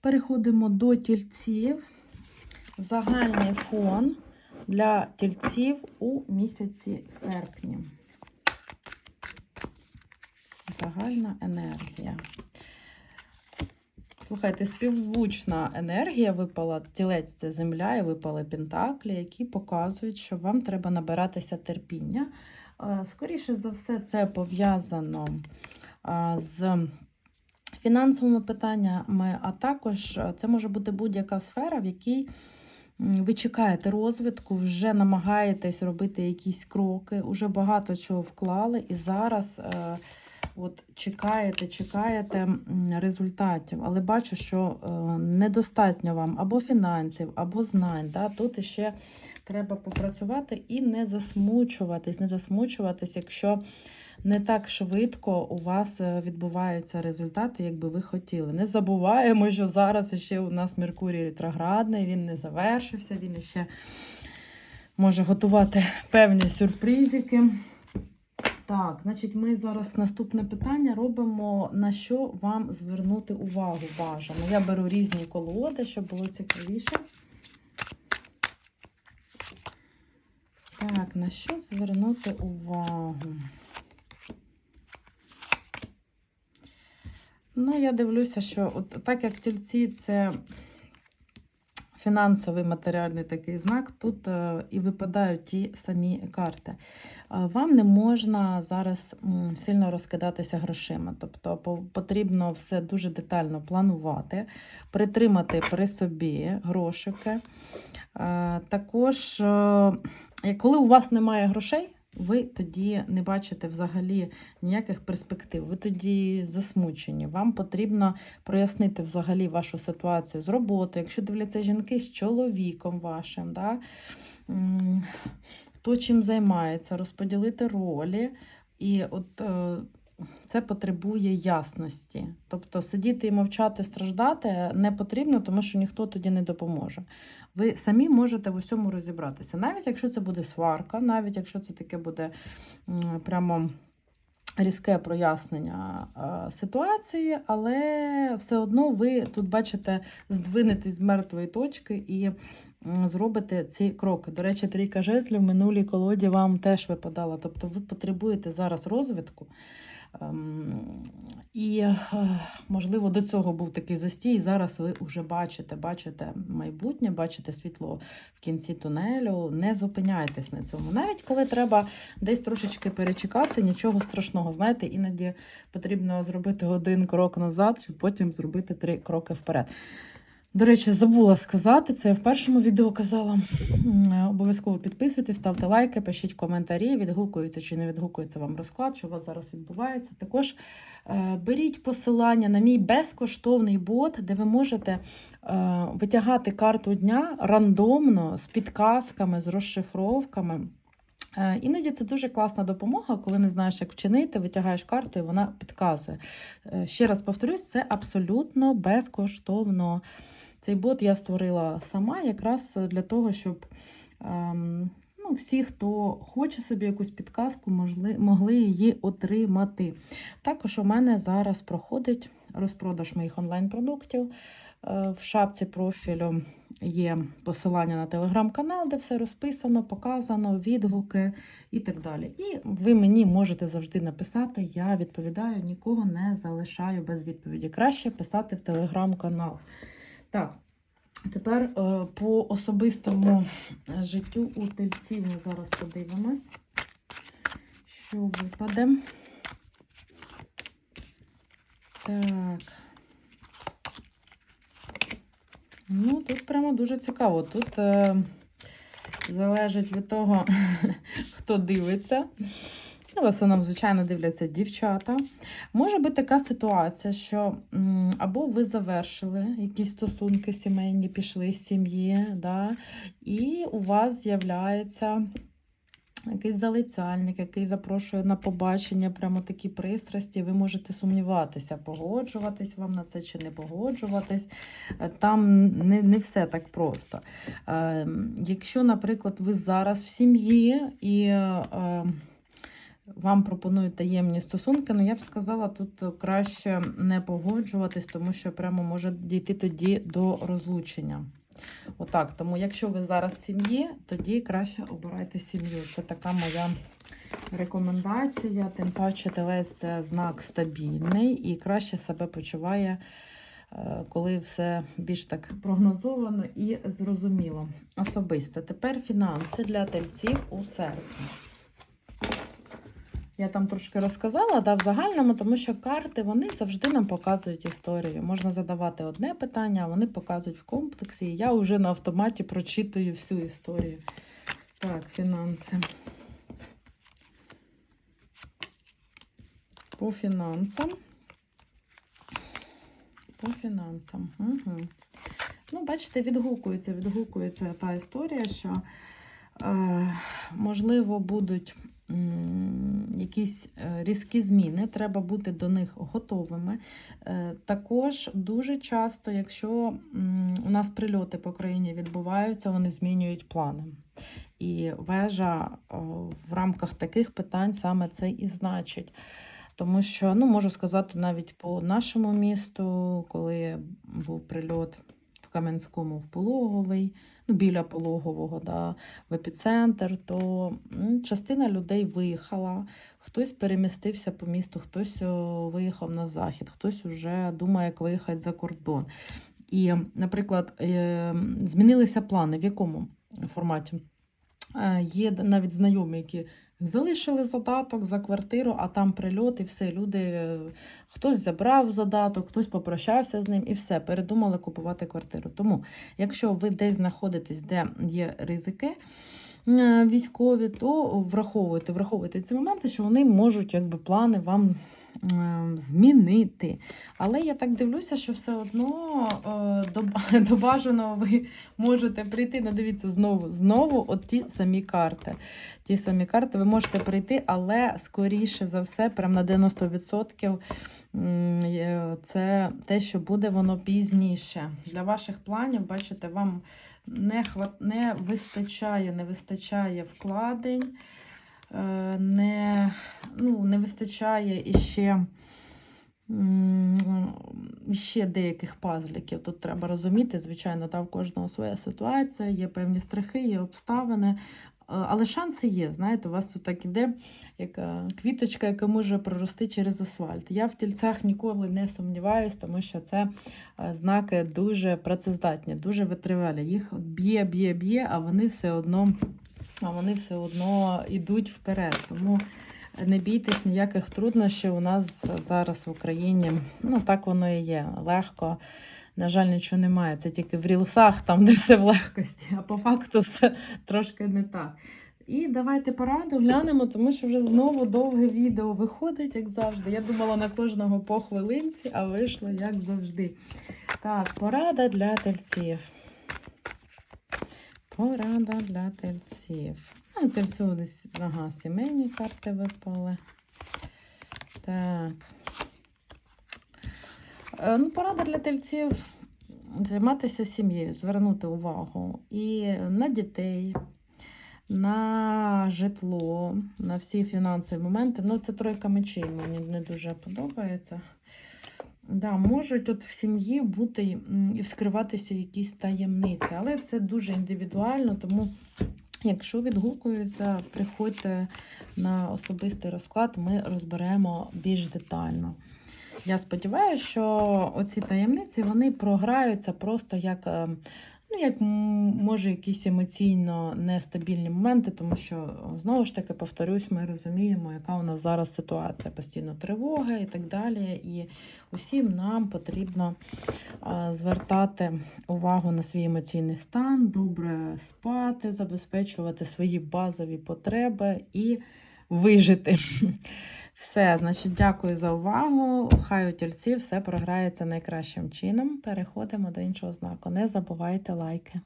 Переходимо до тільців. Загальний фон для тільців у місяці серпні. Загальна енергія. Слухайте, співзвучна енергія випала, тілець це земля і випали пентаклі, які показують, що вам треба набиратися терпіння. Е, Скоріше за все, це пов'язано з фінансовими питаннями, а також е, це може бути будь-яка сфера, в якій ви чекаєте розвитку, вже намагаєтесь робити якісь кроки, вже багато чого вклали, і зараз е, от чекаєте, чекаєте результатів. Але бачу, що е, недостатньо вам або фінансів, або знань. Да? Тут ще треба попрацювати і не засмучуватись, не засмучуватись, якщо не так швидко у вас е, відбуваються результати, як би ви хотіли. Не забуваємо, що зараз ще у нас Меркурій ретроградний, він не завершився, він ще може готувати певні сюрпризики. Так, значить, ми зараз наступне питання робимо, на що вам звернути увагу бажано. Я беру різні колоди, щоб було цікавіше. Так, на що звернути увагу? Ну, я дивлюся, що от так як тільці це фінансовий матеріальний такий знак, тут е, і випадають ті самі карти. Е, Вам не можна зараз сильно розкидатися грошима. Тобто потрібно все дуже детально планувати, притримати при собі грошики. Е, Також, коли у вас немає грошей, ви тоді не бачите взагалі ніяких перспектив. Ви тоді засмучені. Вам потрібно прояснити взагалі вашу ситуацію з роботою. Якщо дивляться жінки з чоловіком вашим, да? Хто чим займається, розподілити ролі. І от е, це потребує ясності. Тобто сидіти і мовчати, страждати не потрібно, тому що ніхто тоді не допоможе. Ви самі можете в усьому розібратися. Навіть якщо це буде сварка, навіть якщо це таке буде прямо різке прояснення ситуації, але все одно ви тут бачите здвинетесь з мертвої точки і зробите ці кроки. До речі, трійка жезлів в минулій колоді вам теж випадала. Тобто ви потребуєте зараз розвитку. Ем, І, е, можливо, до цього був такий застій. Зараз ви вже бачите, бачите майбутнє, бачите світло в кінці тунелю. Не зупиняйтесь на цьому. Навіть коли треба десь трошечки перечекати, нічого страшного. Знаєте, іноді потрібно зробити один крок назад, щоб потім зробити три кроки вперед. До речі, забула сказати, це я в першому відео казала. Обов'язково підписуйтесь, ставте лайки, пишіть коментарі, відгукується чи не відгукується вам розклад, що у вас зараз відбувається. Також е, беріть посилання на мій безкоштовний бот, де ви можете е, витягати карту дня рандомно з підказками, з розшифровками. Е, Іноді це дуже класна допомога, коли не знаєш, як вчинити, витягаєш карту і вона підказує. Е, Ще раз повторюсь, це абсолютно безкоштовно. Цей бот я створила сама якраз для того, щоб ем, ну, всі, хто хоче собі якусь підказку, могли її отримати. Також у мене зараз проходить розпродаж моїх онлайн-продуктів. Е, В шапці профілю є посилання на телеграм-канал, де все розписано, показано, відгуки і так далі. І ви мені можете завжди написати, я відповідаю, нікого не залишаю без відповіді. Краще писати в телеграм-канал. Так, тепер е, по особистому е, життю у тельців ми зараз подивимось, що випаде. Так. Ну, тут прямо дуже цікаво. Тут е, залежить від того, хто дивиться. Ну, В основному, звичайно, дивляться дівчата. Може бути така ситуація, що або ви завершили якісь стосунки сімейні, пішли з сім'ї, да, і у вас з'являється якийсь залицяльник, який запрошує на побачення, прямо такі пристрасті. Ви можете сумніватися, погоджуватись вам на це чи не погоджуватись. Е, Там не, не все так просто. Е, Якщо, наприклад, ви зараз в сім'ї і. е, вам пропонують таємні стосунки, ну я б сказала, тут краще не погоджуватись, тому що прямо може дійти тоді до розлучення. Отак. Тому, якщо ви зараз в сім'ї, тоді краще обирайте сім'ю. Це така моя рекомендація. Тим паче, телець це знак стабільний і краще себе почуває, е, коли все більш так прогнозовано і зрозуміло. Особисто. Тепер фінанси для тельців у серпні. Я там трошки розказала, да, в загальному, тому що карти вони завжди нам показують історію. Можна задавати одне питання, а вони показують в комплексі. І я вже на автоматі прочитую всю історію. Так, фінанси. По фінансам. По фінансам. Угу. Ну, бачите, відгукується, відгукується та історія, що е, можливо будуть якісь е, різкі зміни, треба бути до них готовими. Е, Також дуже часто, якщо у нас прильоти по країні відбуваються, вони змінюють плани. І вежа в рамках таких питань саме це і значить. Тому що, ну, можу сказати, навіть по нашому місту, коли був прильот Кам'янському в Пологовий, ну, біля Пологового, да, в епіцентр, то частина людей виїхала, хтось перемістився по місту, хтось виїхав на захід, хтось вже думає, як виїхати за кордон. І, наприклад, е, змінилися плани. В якому форматі? Е, Є навіть знайомі, які залишили задаток за квартиру, а там прильот, і все. Люди, е, хтось забрав задаток, хтось попрощався з ним і все, передумали купувати квартиру. Тому, якщо ви десь знаходитесь, де є ризики е, військові, то враховуйте, враховуйте ці моменти, що вони можуть якби плани вам змінити. Але я так дивлюся, що все одно е, до, бажаного ви можете прийти. Ну, дивіться, знову, знову от ті самі карти. Ті самі карти ви можете прийти, але скоріше за все, прям на 90% це те, що буде воно пізніше. Для ваших планів, бачите, вам не, хват... не вистачає, не вистачає вкладень, не, ну, не вистачає іще. м, Ще деяких пазликів. Тут треба розуміти, звичайно, там в кожного своя ситуація, є певні страхи, є обставини, е, але шанси є. Знаєте, у вас тут так іде, як е, квіточка, яка може прорости через асфальт. Я в тільцях ніколи не сумніваюсь, тому що це е, знаки дуже працездатні, дуже витривалі. Їх б'є, б'є, б'є, а вони все одно, а вони все одно йдуть вперед. Тому не бійтесь ніяких труднощів. У нас зараз в Україні ну так воно і є. Легко. На жаль, нічого немає. Це тільки в рілсах, там, де все в легкості, а по факту все трошки не так. І давайте пораду глянемо, тому що вже знову довге відео виходить, як завжди. Я думала на кожного по хвилинці, а вийшло як завжди. Так, порада для тельців. Порада для тельців. Ну, тельцю десь ага, сімейні карти випали. Так. Е, Ну, порада для тельців займатися сім'єю, звернути увагу і на дітей, на житло, на всі фінансові моменти. Ну, це тройка мечей, мені не дуже подобається. Да, можуть от в сім'ї бути і вскриватися якісь таємниці, але це дуже індивідуально, тому якщо відгукуються, приходьте на особистий розклад, ми розберемо більш детально. Я сподіваюся, що оці таємниці вони програються просто як, е, ну, як може якісь емоційно нестабільні моменти, тому що, знову ж таки, повторюсь, ми розуміємо, яка у нас зараз ситуація, постійно тривога і так далі. І усім нам потрібно звертати увагу на свій емоційний стан, добре спати, забезпечувати свої базові потреби і вижити. Все, значить, дякую за увагу. Хай у тільці все програється найкращим чином. Переходимо до іншого знаку. Не забувайте лайки.